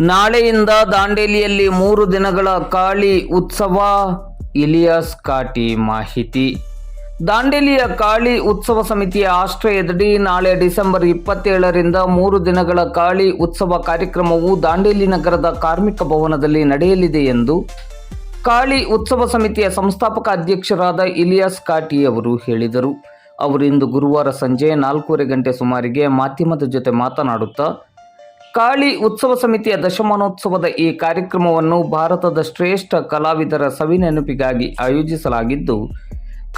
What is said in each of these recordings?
ನಾಳೆಯಿಂದ ದಾಂಡೇಲಿಯಲ್ಲಿ ಮೂರು ದಿನಗಳ ಕಾಳಿ ಉತ್ಸವ. ಇಲಿಯಾಸ್ ಕಾಟಿ ಮಾಹಿತಿ. ದಾಂಡೇಲಿಯ ಕಾಳಿ ಉತ್ಸವ ಸಮಿತಿಯ ಆಶ್ರಯದಡಿ ನಾಳೆ ಡಿಸೆಂಬರ್ ಇಪ್ಪತ್ತೇಳರಿಂದ ಮೂರು ದಿನಗಳ ಕಾಳಿ ಉತ್ಸವ ಕಾರ್ಯಕ್ರಮವು ದಾಂಡೇಲಿ ನಗರದ ಕಾರ್ಮಿಕ ಭವನದಲ್ಲಿ ನಡೆಯಲಿದೆ ಎಂದು ಕಾಳಿ ಉತ್ಸವ ಸಮಿತಿಯ ಸಂಸ್ಥಾಪಕ ಅಧ್ಯಕ್ಷರಾದ ಇಲಿಯಾಸ್ ಕಾಟಿ ಅವರು ಹೇಳಿದರು. ಅವರಿಂದು ಗುರುವಾರ ಸಂಜೆ ನಾಲ್ಕೂವರೆ ಗಂಟೆ ಸುಮಾರಿಗೆ ಮಾಧ್ಯಮದ ಜೊತೆ ಮಾತನಾಡುತ್ತಾ ಕಾಳಿ ಉತ್ಸವ ಸಮಿತಿಯ ದಶಮಾನೋತ್ಸವದ ಈ ಕಾರ್ಯಕ್ರಮವನ್ನು ಭಾರತದ ಶ್ರೇಷ್ಠ ಕಲಾವಿದರ ಸವಿನೆನಪಿಗಾಗಿ ಆಯೋಜಿಸಲಾಗಿದ್ದು,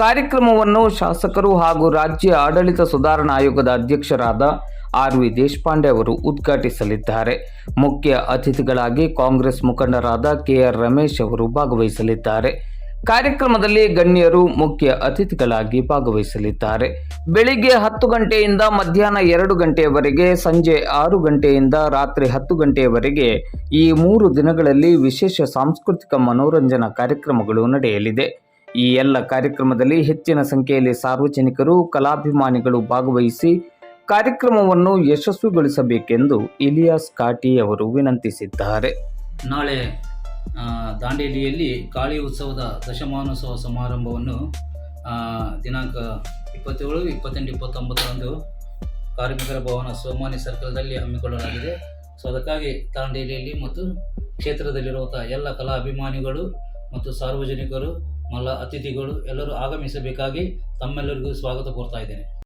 ಕಾರ್ಯಕ್ರಮವನ್ನು ಶಾಸಕರು ಹಾಗೂ ರಾಜ್ಯ ಆಡಳಿತ ಸುಧಾರಣಾ ಆಯೋಗದ ಅಧ್ಯಕ್ಷರಾದ ಆರ್ ವಿ ದೇಶಪಾಂಡೆ ಅವರು ಉದ್ಘಾಟಿಸಲಿದ್ದಾರೆ. ಮುಖ್ಯ ಅತಿಥಿಗಳಾಗಿ ಕಾಂಗ್ರೆಸ್ ಮುಖಂಡರಾದ ಕೆಆರ್ ರಮೇಶ್ ಅವರು ಭಾಗವಹಿಸಲಿದ್ದಾರೆ. ಕಾರ್ಯಕ್ರಮದಲ್ಲಿ ಗಣ್ಯರು ಮುಖ್ಯ ಅತಿಥಿಗಳಾಗಿ ಭಾಗವಹಿಸಲಿದ್ದಾರೆ. ಬೆಳಿಗ್ಗೆ ಹತ್ತು ಗಂಟೆಯಿಂದ ಮಧ್ಯಾಹ್ನ ಎರಡು ಗಂಟೆಯವರೆಗೆ, ಸಂಜೆ ಆರು ಗಂಟೆಯಿಂದ ರಾತ್ರಿ ಹತ್ತು ಗಂಟೆಯವರೆಗೆ ಈ ಮೂರು ದಿನಗಳಲ್ಲಿ ವಿಶೇಷ ಸಾಂಸ್ಕೃತಿಕ ಮನೋರಂಜನಾ ಕಾರ್ಯಕ್ರಮಗಳು ನಡೆಯಲಿದೆ. ಈ ಎಲ್ಲ ಕಾರ್ಯಕ್ರಮದಲ್ಲಿ ಹೆಚ್ಚಿನ ಸಂಖ್ಯೆಯಲ್ಲಿ ಸಾರ್ವಜನಿಕರು, ಕಲಾಭಿಮಾನಿಗಳು ಭಾಗವಹಿಸಿ ಕಾರ್ಯಕ್ರಮವನ್ನು ಯಶಸ್ವಿಗೊಳಿಸಬೇಕೆಂದು ಇಲಿಯಾಸ್ ಕಾಟಿ ಅವರು ವಿನಂತಿಸಿದ್ದಾರೆ. ನಾಳೆ ದಾಂಡೇಲಿಯಲ್ಲಿ ಕಾಳಿ ಉತ್ಸವದ ದಶಮಾನೋತ್ಸವ ಸಮಾರಂಭವನ್ನು ದಿನಾಂಕ ಇಪ್ಪತ್ತೇಳು, ಇಪ್ಪತ್ತೆಂಟು, ಇಪ್ಪತ್ತೊಂಬತ್ತರಂದು ಕಾರ್ಮಿಕರ ಭವನ ಸೋಮಾನಿ ಸರ್ಕಲ್ದಲ್ಲಿ ಹಮ್ಮಿಕೊಳ್ಳಲಾಗಿದೆ. ಸೊ, ಅದಕ್ಕಾಗಿ ದಾಂಡೇಲಿಯಲ್ಲಿ ಮತ್ತು ಕ್ಷೇತ್ರದಲ್ಲಿರುವಂಥ ಎಲ್ಲ ಕಲಾ ಅಭಿಮಾನಿಗಳು ಮತ್ತು ಸಾರ್ವಜನಿಕರು ಮಲ್ಲ ಅತಿಥಿಗಳು ಎಲ್ಲರೂ ಆಗಮಿಸಬೇಕಾಗಿ ತಮ್ಮೆಲ್ಲರಿಗೂ ಸ್ವಾಗತ ಕೋರ್ತಾ ಇದ್ದೇನೆ.